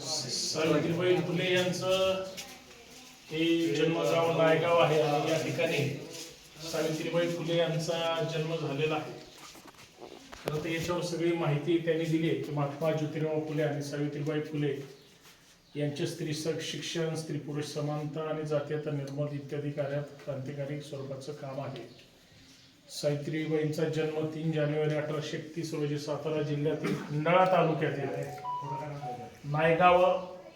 सावित्रीबाई फुले यांचं हे जन्मगाव नायगाव आहे आणि या ठिकाणी सावित्रीबाई फुले यांचा जन्म झालेला आहे. खरं तर याच्यावर सगळी माहिती त्यांनी दिली आहे की महात्मा ज्योतिराव फुले आणि सावित्रीबाई फुले यांचे स्त्री शिक्षण स्त्री पुरुष समानता आणि जातीयता निर्मल इत्यादी कार्यात क्रांतिकारी स्वरूपाचं काम आहे. सावित्रीबाईंचा जन्म तीन जानेवारी अठराशे एकतीस रोजी सातारा जिल्ह्यातील खंडाळा तालुक्यात आहे. नायगाव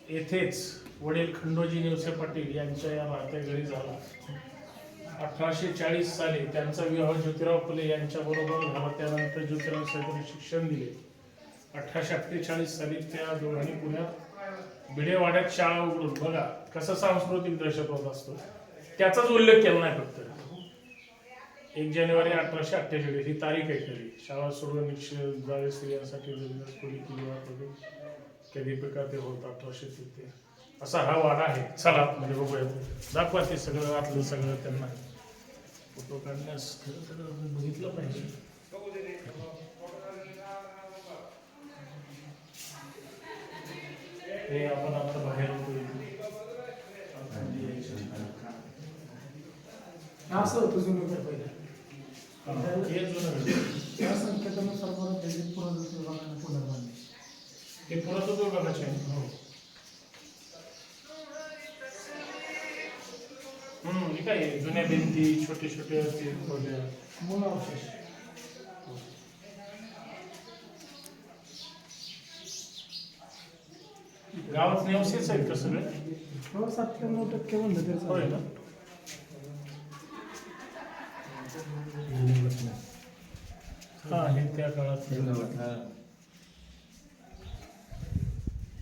येथेच वडील खंडोजी निवसे पाटील यांच्या या राहत्या घरी झाला. अठराशे चाळीस साली त्यांचा विवाह ज्योतिराव फुले यांच्याबरोबर झाला. त्यानंतर ज्योतिराव साहेबांनी शिक्षण दिले. अठराशे अठ्ठेचाळीस साली त्या दोघांनी पुण्यात भिडेवाड्यात शाळा उघडून. बघा कसा सांस्कृतिक दहशतवाद असतो. त्याचाच उल्लेख केला नाही फक्त. एक जानेवारी अठराशे अठ्ठेचाळीस ही तारीख आहे खरी शाळा सोडून जावे स्त्रियांसाठी बिझनेस खोली केली होती कधी पिका ते होत अठराशे तिथे असा हा वाडा आहे चला म्हणजे बघूया दाखवा ते सगळं आतलं सगळं त्यांना फ़ोटो काढण्यास खरं तर बघितलं पाहिजे हे आपण आता बाहेर असं होतं जुनं पहिलं। हे जुनं हे पुरातत्व विभागाचे आहे हो. हम्म हे काय आहे? जुन्या भिंती छोटे छोटे ते खोल्या. मूळ अवशेष गावात नेवसेच आहेत का सगळे? हो सत्त्याण्णव टक्के म्हणलं तरी होय चालेल. ना हा हे त्या काळात.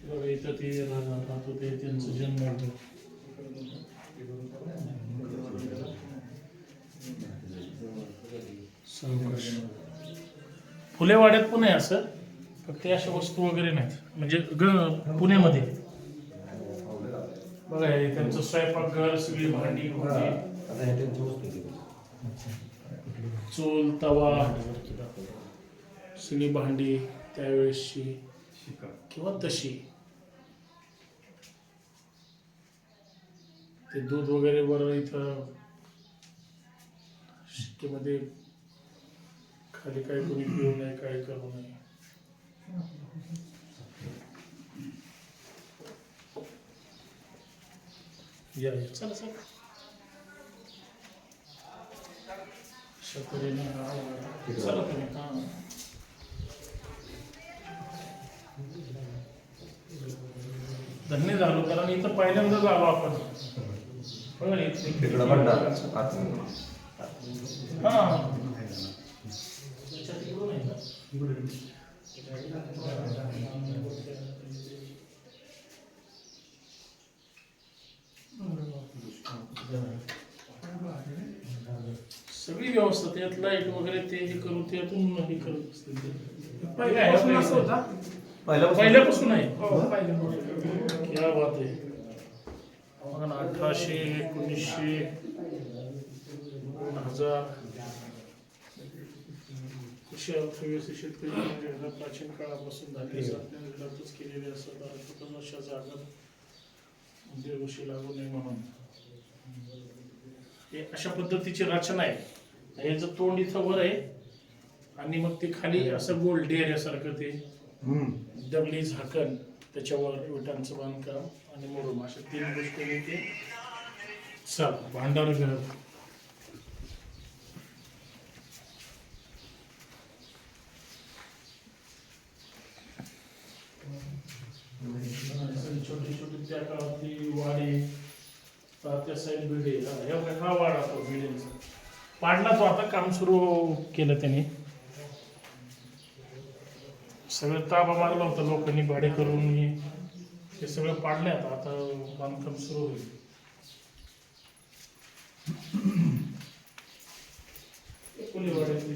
बघा इथं ते राहत होते त्यांचं जन्म सावकाश. फुलेवाड्यात पण आहे असं फक्त अशा वस्तू वगैरे नाहीत. म्हणजे ग पुण्यामध्ये. बघा हे त्यांचं स्वयंपाकघर सगळी भांडी चोल चूल तवा सगळी भांडी त्यावेळेसची. किंवा तशी. ते दूध वगैरे बरं इथं शिट्टीमध्ये खाली काय कोणी पिऊ नये काय करू नये. या या. चला चला. अशा तऱ्हेने हा. चला तुम्ही हा. धन्य झालो कारण इथं पहिल्यांदाच आलो आपण. तिकडं भंडार हा? सगळी व्यवस्था त्यात लाइट वगैरे ते हे करून त्यातून हे करत असतील ते. पहिल्यापासून असं होता? पहिल्यापासून. आहे. हो क्या बात आहे. ना अठराशे एकोणीसशे दोन हजार कृषी अर्थव्यवस्था शेतकरी म्हणजे प्राचीन काळापासून झाली घरातच केलेले असतात लागू नये म्हणून हे अशा पद्धतीची रचना आहे. याचं तोंड इथं वर आहे आणि मग ते खाली असं गोल डेऱ्यासारखं ते दगडी झाकण. त्याच्यावर विटांचं बांधकाम आणि मुरुम अशा तीन गोष्टी ते चल भांडार घर छोटी छोटी त्या काळातली वाडी त्या साईड बिल्डिंग हा वाडा तो बिल्डिंगचा पाडला तो आता काम सुरू केलं त्याने. सगळं ताबा मारला होता लोकांनी भाडे करून हे- ते सगळं पाडले आता आता बांधकाम सुरू होईल. कोलीवाड्यातली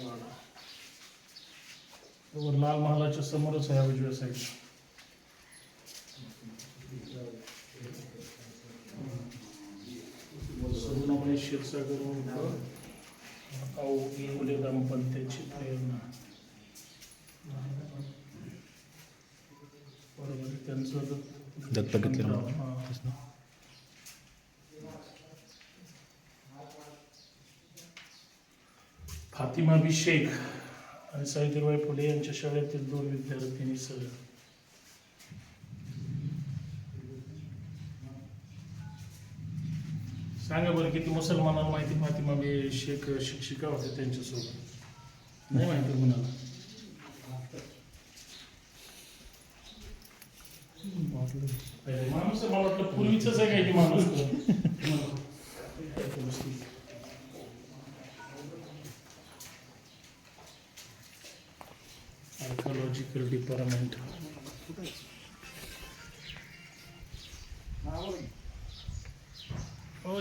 वाडा लाल महालाच्या समोरच आहे उजव्या साईडला क्षीरसागर प्रेरणा. बरोबर त्यांचं दत्तक हा. फातिमा बी शेख आणि सावित्रीबाई फुले यांच्या शाळेतील दोन विद्यार्थिनी सह सांगा बरं किती मुसलमानांना माहिती फातिमा बी शेख शिक्षिका होते त्यांच्यासोबत. नाही माहिती कुणाला. माणूस मला वाटलं पूर्वीच आहे काय की माणूस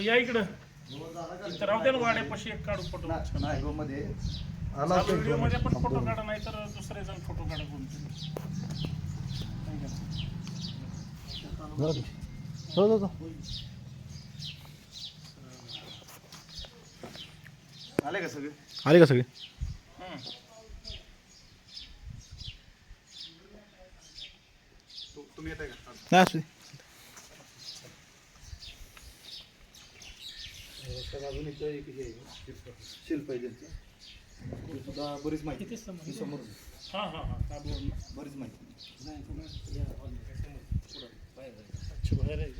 या इकडं. इथं राहू द्या ना वाड्यापाशी एक काढू फोटो. मध्ये. चालू व्हिडिओमध्ये पण फोटो काढा नाही तर दुसरे जण फोटो काढा कोणते आले का सगळे? आले का सगळे? तु- तुम्ही येताय का? नाही असू अजून इथं एक हे आहे, शिल्प आहे त्यांचं ते सुद्धा बरीच माहिती किती समोर? ही समोर हा हा हा ना. बरीच माहिती अच्छा बाहेर आहे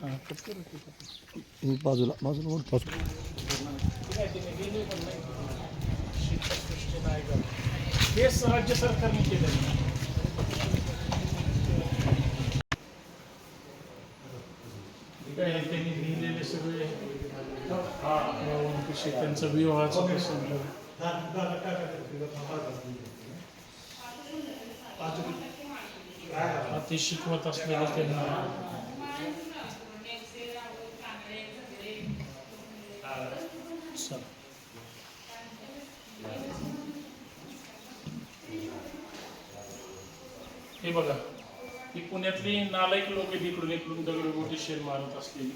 हा की. हे बाजूला बाजूला वर ठीक आहे, तिने गेली पण नाही. नाही का? हे राज्य सरकारने केलं ठीक आहे त्यांनी लिहिलेले सगळे हा विषय त्यांचा विवाहाचा प्रसंग हा, ते शिकवत असलेले त्यांना हे बघा ही पुण्यातली नालायक लोक इकडून इकडून दगडगोटी शेण मारत असलेली.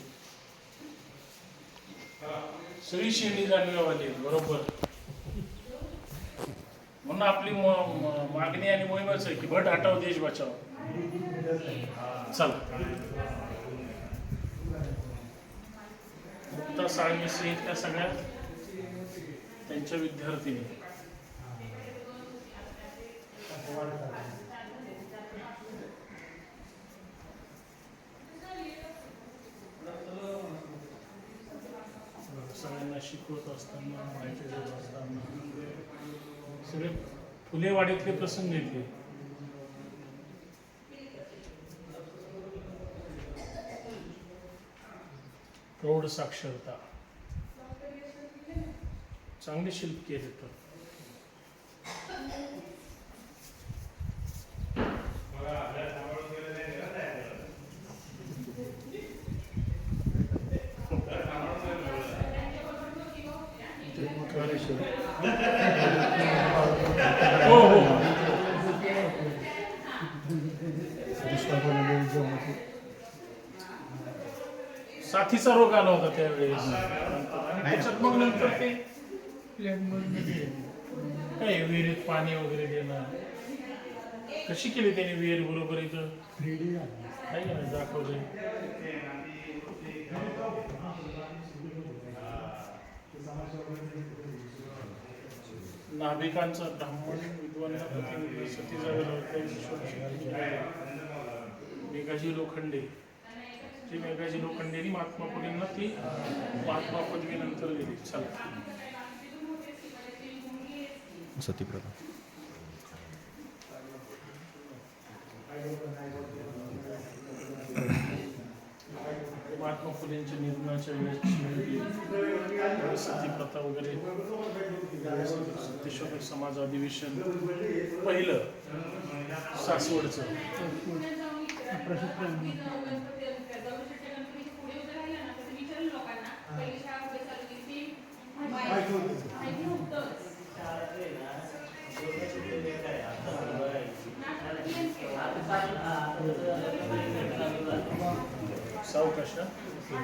सगळी शेणी जाणीवाली बरोबर. म्हणून आपली म- मागणी आणि मोहिमच आहे की भट हटाव देश बचाव. चला. मुक्ता साळवेसी त्या सगळ्या त्यांच्या विद्यार्थिनी. शिकवत असताना माहिती देत असताना म्हणजे सगळे फुलेवाडीतले प्रसंग येते प्रौढ साक्षरता. चांगले शिल्प केले तर. हो हो. साथीचा रोग आला होता त्यावेळेस. त्याच्यात मग नंतर ते काय विहिरीत पाणी वगैरे देणं कशी केली त्याने विहीर बरोबर इथं? आहे का नाही? दाखवले नाभिकांचा ब्राह्मण विद्वांना मेघाजी लोखंडे. ते मेघाजी लोखंडेनी महात्मा फुलेंना ती महात्मा पदवी नंतर दिली चला. सतीप्रभा. महात्मा फुलेंच्या निधनाच्या वेळेस सती प्रथा वगैरे सत्यशोधक समाज अधिवेशन पहिलं सासवडचं. सावकाश हा.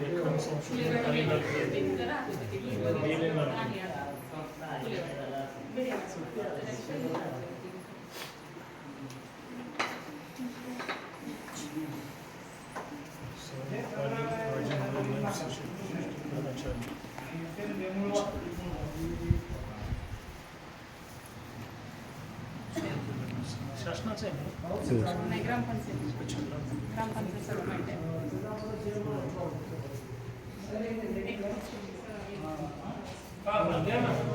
लेखन संशोधन कार्यरत गेले नाही. सहकारी राजेंद्र नरसी शेट्टी, प्राचार्य. शासनाचं आहे ना? नाही ग्रामपंचायत ग्रामपंचायत का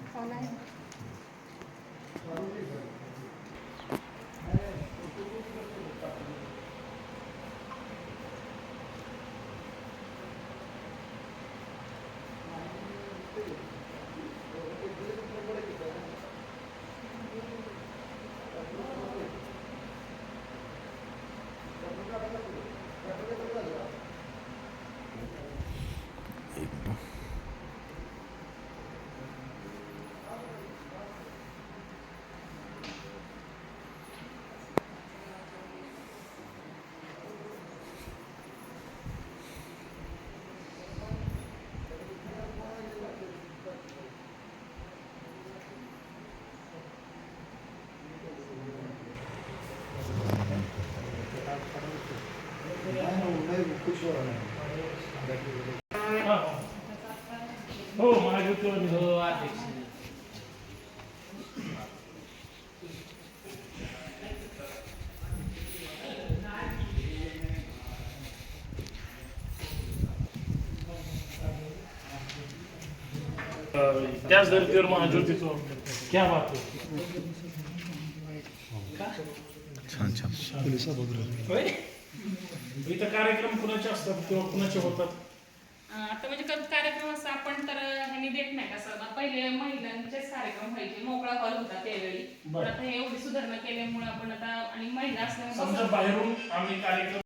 हा. हो महायुतीवर हो अध्यक्ष त्याच धर्तीवर महाज्योतीचं क्या बात आहे छान छान पोलिसा बघून होय? इथं कार्यक्रम कुणाचे असतात किंवा कुणाचे होतात? आता म्हणजे कधी कार्यक्रम असं आपण तर ह्यांनी देत नाही का सर पहिले महिलांचेच कार्यक्रम व्हायचे. मोकळा हॉल होता त्यावेळी. पण बरं. आता हे एवढी सुधारणा केल्यामुळे आपण आता आणि महिला असल्यामुळे बाहेरून आम्ही कार्यक्रम